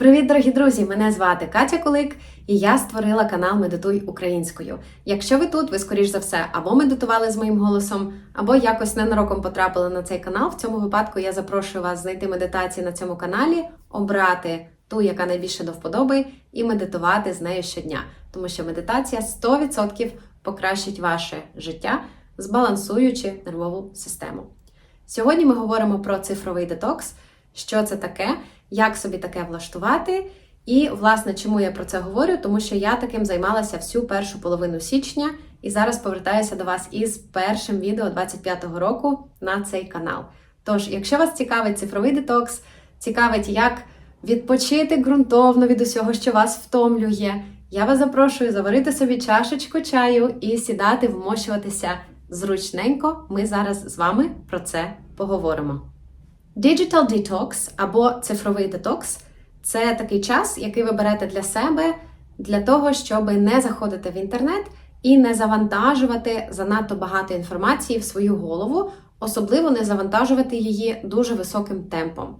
Привіт, дорогі друзі! Мене звати Катя Кулик, і я створила канал Медитуй українською. Якщо ви тут, ви скоріш за все або медитували з моїм голосом, або якось ненароком потрапили на цей канал. В цьому випадку я запрошую вас знайти медитації на цьому каналі, обрати ту, яка найбільше до вподоби, і медитувати з нею щодня. Тому що медитація 100% покращить ваше життя, збалансуючи нервову систему. Сьогодні ми говоримо про цифровий детокс, що це таке, як собі таке влаштувати. І, власне, чому я про це говорю? Тому що я таким займалася всю першу половину січня і зараз повертаюся до вас із першим відео 25-го року на цей канал. Тож, якщо вас цікавить цифровий детокс, цікавить, як відпочити ґрунтовно від усього, що вас втомлює, я вас запрошую заварити собі чашечку чаю і сідати, вмощуватися зручненько. Ми зараз з вами про це поговоримо. Digital Detox або цифровий детокс це такий час, який ви берете для себе для того, щоб не заходити в інтернет і не завантажувати занадто багато інформації в свою голову, особливо не завантажувати її дуже високим темпом.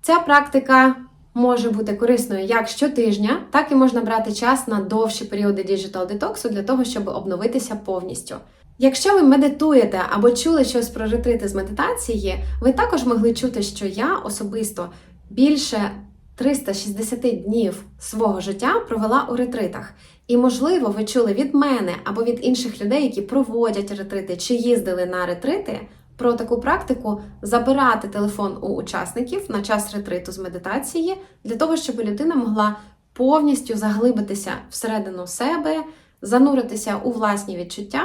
Ця практика може бути корисною як щотижня, так і можна брати час на довші періоди діджитал детоксу для того, щоб обновитися повністю. Якщо ви медитуєте або чули щось про ретрити з медитації, ви також могли чути, що я особисто більше 360 днів свого життя провела у ретритах. І, можливо, ви чули від мене або від інших людей, які проводять ретрити чи їздили на ретрити, про таку практику забирати телефон у учасників на час ретриту з медитації для того, щоб людина могла повністю заглибитися всередину себе, зануритися у власні відчуття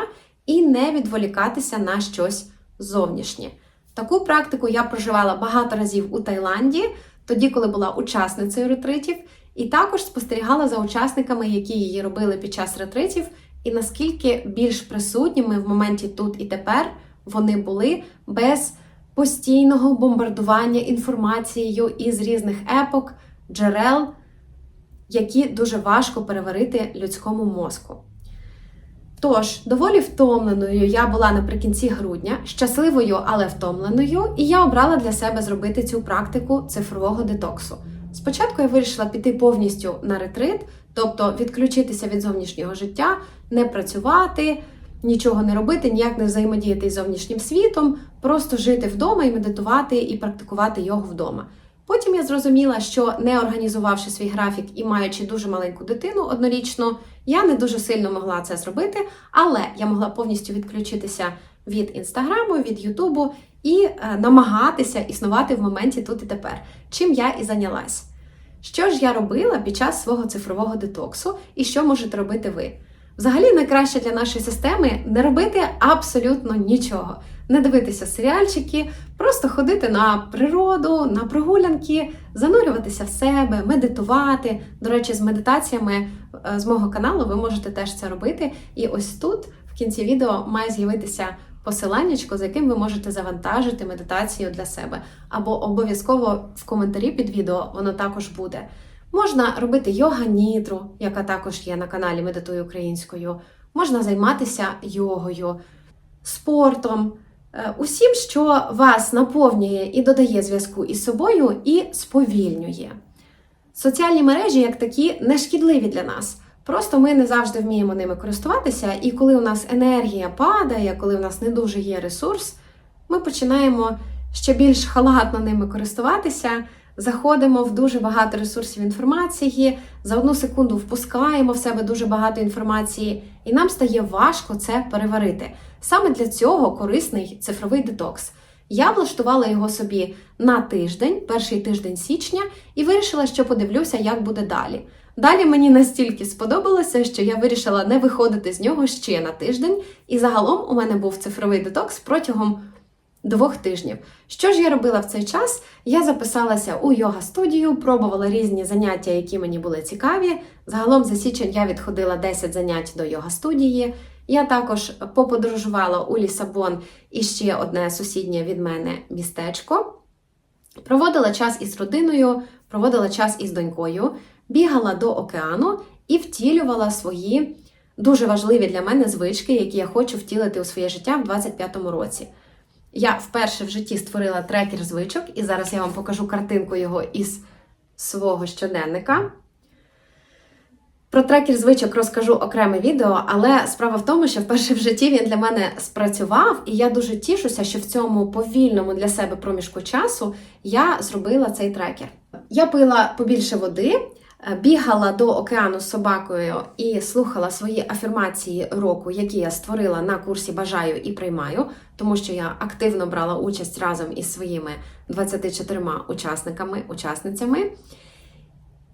і не відволікатися на щось зовнішнє. Таку практику я проживала багато разів у Таїланді, тоді, коли була учасницею ретритів, і також спостерігала за учасниками, які її робили під час ретритів, і наскільки більш присутніми в моменті тут і тепер вони були без постійного бомбардування інформацією із різних епок, джерел, які дуже важко переварити людському мозку. Тож, доволі втомленою я була наприкінці грудня, щасливою, але втомленою, і я обрала для себе зробити цю практику цифрового детоксу. Спочатку я вирішила піти повністю на ретрит, тобто відключитися від зовнішнього життя, не працювати, нічого не робити, ніяк не взаємодіяти із зовнішнім світом, просто жити вдома і медитувати і практикувати його вдома. Потім я зрозуміла, що не організувавши свій графік і маючи дуже маленьку дитину однорічну, я не дуже сильно могла це зробити, але я могла повністю відключитися від інстаграму, від Ютубу і е, намагатися існувати в моменті тут і тепер, чим я і зайнялась. Що ж я робила під час свого цифрового детоксу і що можете робити ви? Взагалі, найкраще для нашої системи не робити абсолютно нічого, не дивитися серіальчики, просто ходити на природу, на прогулянки, занурюватися в себе, медитувати. До речі, з медитаціями е, з мого каналу ви можете теж це робити. І ось тут в кінці відео має з'явитися посиланнячко, за яким ви можете завантажити медитацію для себе. Або обов'язково в коментарі під відео воно також буде. Можна робити йога-нідру, яка також є на каналі Медитую українською. Можна займатися йогою, спортом, е, усім, що вас наповнює і додає зв'язку із собою, і сповільнює. Соціальні мережі, як такі, не шкідливі для нас. Просто ми не завжди вміємо ними користуватися, і коли у нас енергія падає, коли у нас не дуже є ресурс, ми починаємо ще більш халатно ними користуватися заходимо в дуже багато ресурсів інформації, за одну секунду впускаємо в себе дуже багато інформації, і нам стає важко це переварити. Саме для цього корисний цифровий детокс. Я влаштувала його собі на тиждень, перший тиждень січня, і вирішила, що подивлюся, як буде далі. Далі мені настільки сподобалося, що я вирішила не виходити з нього ще на тиждень, і загалом у мене був цифровий детокс протягом двох тижнів. Що ж я робила в цей час? Я записалася у йога студію, пробувала різні заняття, які мені були цікаві. Загалом за січень я відходила 10 занять до йога студії. Я також поподорожувала у Лісабон і ще одне сусіднє від мене містечко. Проводила час із родиною, проводила час із донькою, бігала до океану і втілювала свої дуже важливі для мене звички, які я хочу втілити у своє життя в 2025 році. Я вперше в житті створила трекер звичок, і зараз я вам покажу картинку його із свого щоденника. Про трекер звичок розкажу окреме відео, але справа в тому, що вперше в житті він для мене спрацював, і я дуже тішуся, що в цьому повільному для себе проміжку часу я зробила цей трекер. Я пила побільше води, бігала до океану з собакою і слухала свої афірмації року, які я створила на курсі Бажаю і приймаю, тому що я активно брала участь разом із своїми 24 учасниками, учасницями.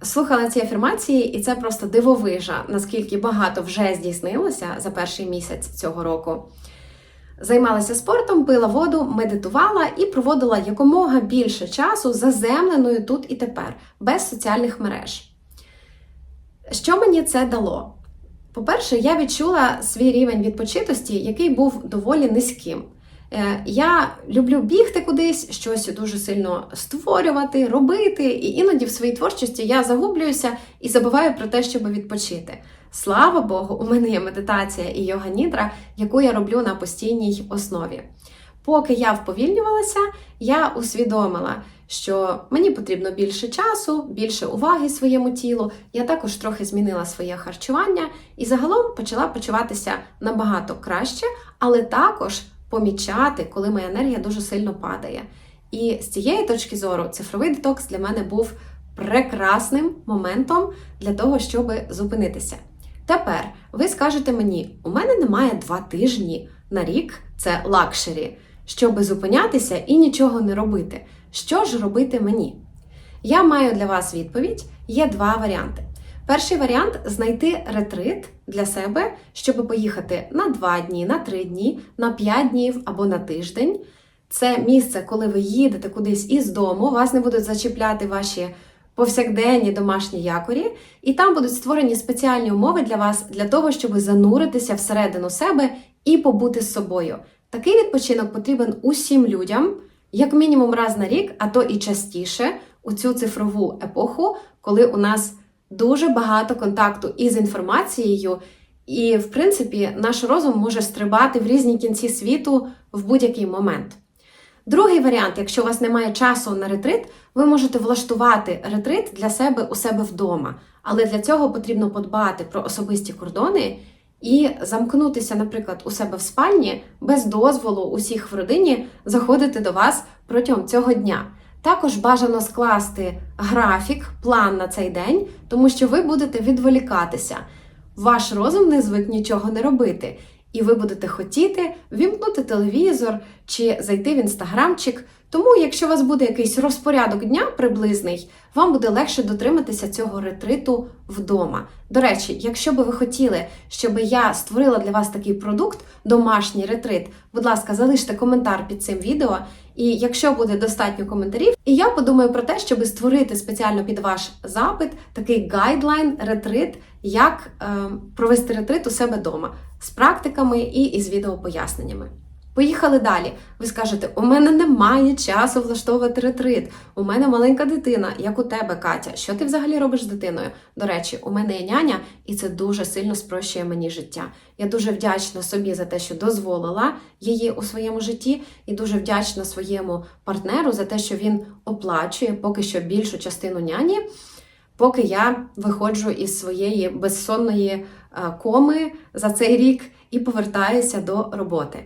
Слухала ці афірмації, і це просто дивовижа, наскільки багато вже здійснилося за перший місяць цього року. Займалася спортом, пила воду, медитувала і проводила якомога більше часу заземленою тут і тепер, без соціальних мереж. Що мені це дало? По-перше, я відчула свій рівень відпочитості, який був доволі низьким. Е, Я люблю бігти кудись, щось дуже сильно створювати, робити, і іноді в своїй творчості я загублююся і забуваю про те, щоб відпочити. Слава Богу, у мене є медитація і йога нідра, яку я роблю на постійній основі. Поки я вповільнювалася, я усвідомила, що мені потрібно більше часу, більше уваги своєму тілу. Я також трохи змінила своє харчування і загалом почала почуватися набагато краще, але також помічати, коли моя енергія дуже сильно падає. І з цієї точки зору цифровий детокс для мене був прекрасним моментом для того, щоб зупинитися. Тепер ви скажете мені, у мене немає два тижні на рік, це лакшері, щоб зупинятися і нічого не робити. Що ж робити мені? Я маю для вас відповідь: є два варіанти. Перший варіант знайти ретрит для себе, щоб поїхати на 2 дні, на 3 дні, на 5 днів або на тиждень. Це місце, коли ви їдете кудись із дому, вас не будуть зачіпляти ваші повсякденні домашні якорі, і там будуть створені спеціальні умови для вас для того, щоб зануритися всередину себе і побути з собою. Такий відпочинок потрібен усім людям, як мінімум раз на рік, а то і частіше у цю цифрову епоху, коли у нас дуже багато контакту із інформацією, і, в принципі, наш розум може стрибати в різні кінці світу в будь-який момент. Другий варіант, якщо у вас немає часу на ретрит, ви можете влаштувати ретрит для себе у себе вдома. Але для цього потрібно подбати про особисті кордони і замкнутися, наприклад, у себе в спальні без дозволу усіх в родині заходити до вас протягом цього дня. Також бажано скласти графік, план на цей день, тому що ви будете відволікатися. Ваш розум не звик нічого не робити, і ви будете хотіти вімкнути телевізор чи зайти в інстаграмчик. Тому, якщо у вас буде якийсь розпорядок дня приблизний, вам буде легше дотриматися цього ретриту вдома. До речі, якщо би ви хотіли, щоб я створила для вас такий продукт, домашній ретрит, будь ласка, залиште коментар під цим відео. І якщо буде достатньо коментарів, і я подумаю про те, щоб створити спеціально під ваш запит такий гайдлайн, ретрит, як е, провести ретрит у себе вдома з практиками і із відеопоясненнями. Поїхали далі. Ви скажете, у мене немає часу влаштовувати ретрит. У мене маленька дитина, як у тебе, Катя. Що ти взагалі робиш з дитиною? До речі, у мене є няня, і це дуже сильно спрощує мені життя. Я дуже вдячна собі за те, що дозволила її у своєму житті, і дуже вдячна своєму партнеру за те, що він оплачує поки що більшу частину няні. Поки я виходжу із своєї безсонної е, коми за цей рік і повертаюся до роботи.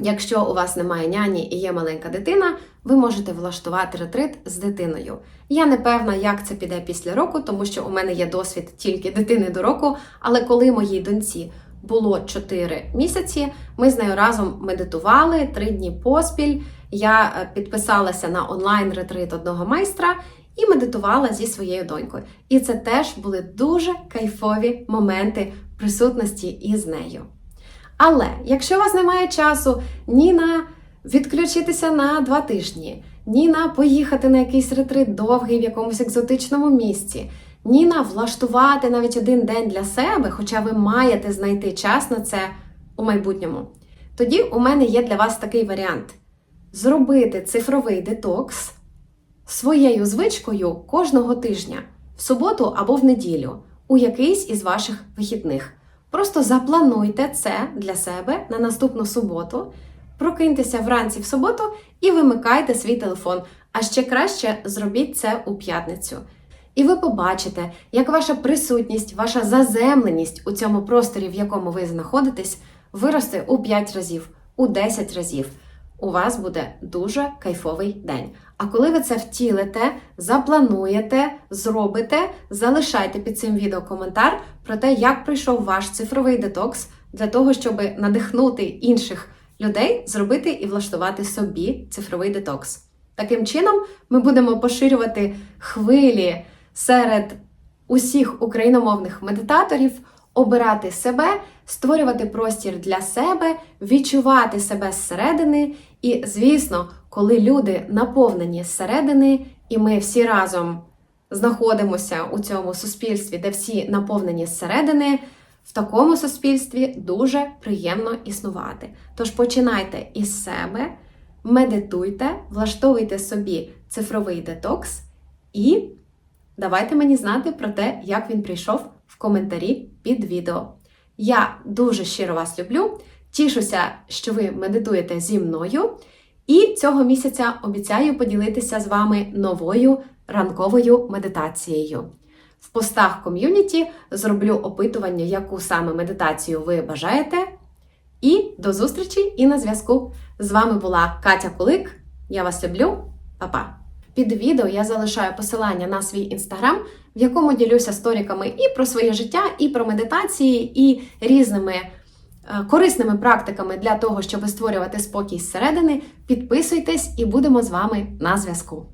Якщо у вас немає няні і є маленька дитина, ви можете влаштувати ретрит з дитиною. Я не певна, як це піде після року, тому що у мене є досвід тільки дитини до року. Але коли моїй доньці було 4 місяці, ми з нею разом медитували 3 дні поспіль. Я е, підписалася на онлайн-ретрит одного майстра і медитувала зі своєю донькою. І це теж були дуже кайфові моменти присутності із нею. Але якщо у вас немає часу ні на відключитися на два тижні, ні на поїхати на якийсь ретрит довгий в якомусь екзотичному місці, ні на влаштувати навіть один день для себе, хоча ви маєте знайти час на це у майбутньому, тоді у мене є для вас такий варіант: зробити цифровий детокс своєю звичкою кожного тижня, в суботу або в неділю, у якийсь із ваших вихідних. Просто заплануйте це для себе на наступну суботу. прокиньтеся вранці в суботу і вимикайте свій телефон. А ще краще зробіть це у п'ятницю. І ви побачите, як ваша присутність, ваша заземленість у цьому просторі, в якому ви знаходитесь, виросте у 5 разів, у 10 разів. У вас буде дуже кайфовий день. А коли ви це втілите, заплануєте, зробите, залишайте під цим відео коментар про те, як пройшов ваш цифровий детокс для того, щоб надихнути інших людей зробити і влаштувати собі цифровий детокс. Таким чином, ми будемо поширювати хвилі серед усіх україномовних медитаторів, обирати себе, створювати простір для себе, відчувати себе зсередини. І, звісно, коли люди наповнені зсередини, і ми всі разом знаходимося у цьому суспільстві, де всі наповнені зсередини, в такому суспільстві дуже приємно існувати. Тож починайте із себе, медитуйте, влаштовуйте собі цифровий детокс і давайте мені знати про те, як він прийшов в коментарі під відео. Я дуже щиро вас люблю. Тішуся, що ви медитуєте зі мною. І цього місяця обіцяю поділитися з вами новою ранковою медитацією. В постах ком'юніті зроблю опитування, яку саме медитацію ви бажаєте. І до зустрічі і на зв'язку. З вами була Катя Кулик. Я вас люблю, Па-па! Під відео я залишаю посилання на свій інстаграм, в якому ділюся сторіками і про своє життя, і про медитації, і різними корисними практиками для того, щоб створювати спокій зсередини. Підписуйтесь і будемо з вами на зв'язку.